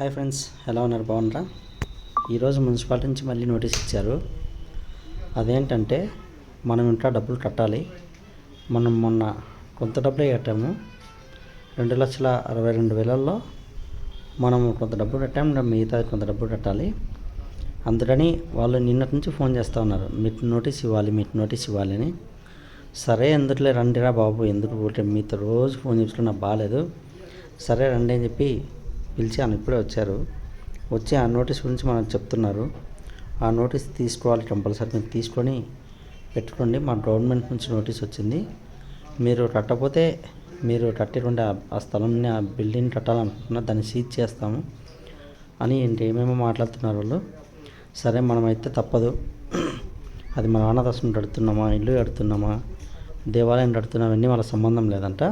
Hi friends ఎలా ఉన్నారు? బాగున్నారా? ఈరోజు మున్సిపాలిటీ నుంచి మళ్ళీ నోటీస్ ఇచ్చారు. అదేంటంటే మనం ఇంట్లో డబ్బులు కట్టాలి. మనం మొన్న కొంత డబ్బులే కట్టాము. రెండు లక్షల అరవై రెండు వేలల్లో మనం కొంత డబ్బులు కట్టాము మిగతా కొంత డబ్బులు కట్టాలి. అందుకని వాళ్ళు నిన్నటి నుంచి ఫోన్ చేస్తూ ఉన్నారు. మీకు నోటీస్ ఇవ్వాలి మీకు నోటీస్ ఇవ్వాలి అని. సరే ఎందుకులే రండిరా బాబు? ఎందుకు ఊరికే మీతో రోజు ఫోన్ చేసుకున్నా నాకు బాగాలేదు సరే రండి అని చెప్పి పిలిచాను ఇప్పుడే వచ్చారు. వచ్చి ఆ నోటీస్ గురించి మనకు చెప్తున్నారు. ఆ నోటీస్ తీసుకోవాలి కంపల్సరీ. మీరు తీసుకొని పెట్టుకోండి. మా గవర్నమెంట్ నుంచి నోటీస్ వచ్చింది. మీరు కట్టకపోతే మీరు కట్టిరండి ఆ స్థలంని ఆ బిల్డింగ్ కట్టాలనుకుంటున్నా దాన్ని సీజ్ చేస్తాము అని ఏంటి ఏమేమో మాట్లాడుతున్నారు వాళ్ళు. సరే మనమైతే తప్పదు. అది మన అనాథాశ్రమం కడుతున్నామా ఇల్లు కడుతున్నామా దేవాలయం కడుతున్నామా అన్నీ వాళ్ళ సంబంధం లేదంట.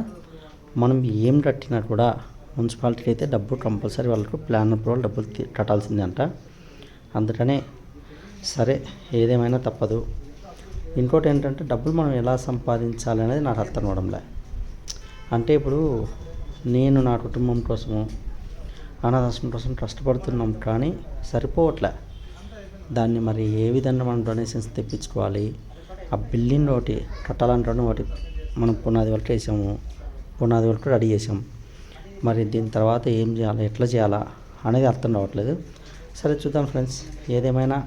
మనం ఏం కట్టినా కూడా మున్సిపాలిటీకి అయితే డబ్బు కంపల్సరీ వాళ్ళకు ప్లాన్ అప్రూవల్ డబ్బులు కట్టాల్సిందంట. కట్టాల్సిందే అంట అందుకనే సరే ఏదేమైనా తప్పదు. ఇంకోటి ఏంటంటే డబ్బులు మనం ఎలా సంపాదించాలి అనేది నాకు అర్థం అవడంలే అంటే ఇప్పుడు నేను నా కుటుంబం కోసము అనాథాశ్రమం కోసం కష్టపడుతున్నాం కానీ సరిపోవట్లే. దాన్ని మరి ఏ విధంగా మనం డొనేషన్స్ తెప్పించుకోవాలి? ఆ బిల్డింగ్ ఒకటి కట్టాలంటే ఒకటి మనం పునాది వరకు వేసాము. పునాది వరకు రెడీ చేసాం. మరి దీని తర్వాత ఏం చేయాలి ఎట్లా చేయాలా అనేది అర్థం రావట్లేదు సరే చూద్దాం ఫ్రెండ్స్ ఏదేమైనా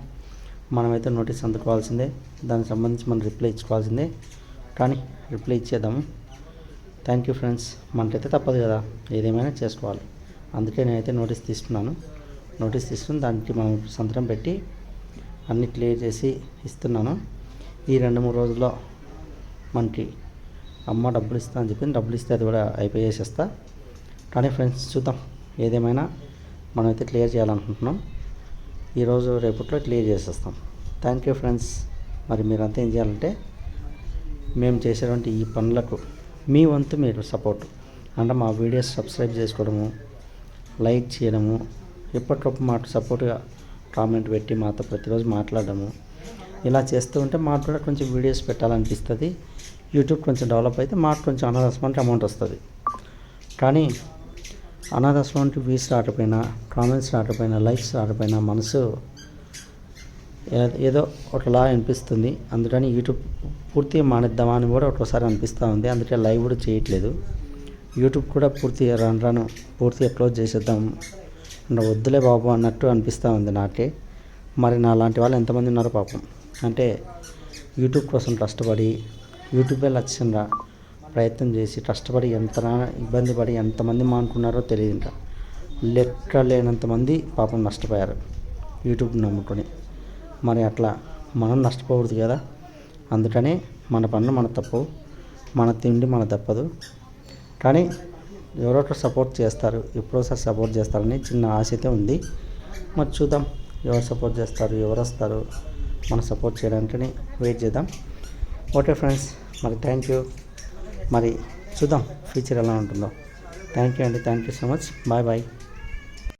మనమైతే నోటీస్ అందుకోవాల్సిందే. దానికి సంబంధించి మనం రిప్లై ఇచ్చుకోవాల్సిందే. కానీ రిప్లై ఇచ్చేద్దాము. థ్యాంక్ యూ ఫ్రెండ్స్ మనకైతే తప్పదు కదా ఏదేమైనా చేసుకోవాలి. అందుకే నేనైతే నోటీస్ తీసుకున్నాను నోటీస్ తీసుకుని దానికి మనం సంతకం పెట్టి అన్ని క్లియర్ చేసి ఇస్తున్నాను. ఈ రెండు మూడు రోజుల్లో మనకి అమ్మ డబ్బులు ఇస్తా అని చెప్పింది డబ్బులు ఇస్తే అది కూడా అయిపోయేసేస్తా. కానీ ఫ్రెండ్స్ చూద్దాం. ఏదేమైనా మనమైతే క్లియర్ చేయాలనుకుంటున్నాం. ఈరోజు రేపట్లో క్లియర్ చేసేస్తాం. Thank you friends. మరి మీరంతా ఏం చేయాలంటే మేము చేసేటువంటి ఈ పనులకు మీ వంతు మీరు సపోర్ట్. అంటే మా వీడియోస్ సబ్స్క్రైబ్ చేసుకోవడము లైక్ చేయడము ఎప్పటికప్పుడు మాకు సపోర్ట్గా కామెంట్ పెట్టి మాతో ప్రతిరోజు మాట్లాడడము ఇలా చేస్తూ ఉంటే మాకు కూడా కొంచెం వీడియోస్ పెట్టాలనిపిస్తుంది. యూట్యూబ్ కొంచెం డెవలప్ అయితే మాకు కొంచెం అనాథాశ్రమానికి అమౌంట్ వస్తుంది. కానీ అనాథాశ్రమానికి వ్యూస్ రాకపోయినా కామెంట్స్ రాకపోయినా లైక్స్ రాకపోయినా మనసు ఏదో ఒకలా అనిపిస్తుంది. అందుకని యూట్యూబ్ పూర్తిగా మానేద్దామా అని కూడా ఒక్కోసారి అనిపిస్తూ ఉంది. అందుకే లైవ్ కూడా చేయట్లేదు. యూట్యూబ్ కూడా పూర్తిగా రాను రాను పూర్తిగా క్లోజ్ చేసేద్దాం. వద్దులే బాబు అన్నట్టు అనిపిస్తూ ఉంది నాకే. మరి నా లాంటి వాళ్ళు ఎంతమంది ఉన్నారు పాపం. అంటే యూట్యూబ్ కోసం కష్టపడి యూట్యూబే లక్ష్యంగా ప్రయత్నం చేసి కష్టపడి ఎంత ఇబ్బంది పడి ఎంతమంది మానుకున్నారో తెలియదు ఇంకా లెక్క లేనంతమంది పాపం నష్టపోయారు. యూట్యూబ్ నమ్ముకొని. మరి అట్లా మనం నష్టపోకూడదు కదా. అందుకనే మన పనులు మన తప్పు మన తిండి మన తప్పదు. కానీ ఎవరో ఒకరు సపోర్ట్ చేస్తారు. ఎప్పుడోసారి సపోర్ట్ చేస్తారని చిన్న ఆశ అయితే ఉంది. మరి చూద్దాం ఎవరు సపోర్ట్ చేస్తారు ఎవరు వస్తారు. మనం సపోర్ట్ చేయడానికని వెయిట్ చేద్దాం. ఓకే ఫ్రెండ్స్ మరి థ్యాంక్ యూ. మరి చూద్దాం ఫ్యూచర్ ఎలా ఉంటుందో. థ్యాంక్ యూ అండి. Thank you so much bye bye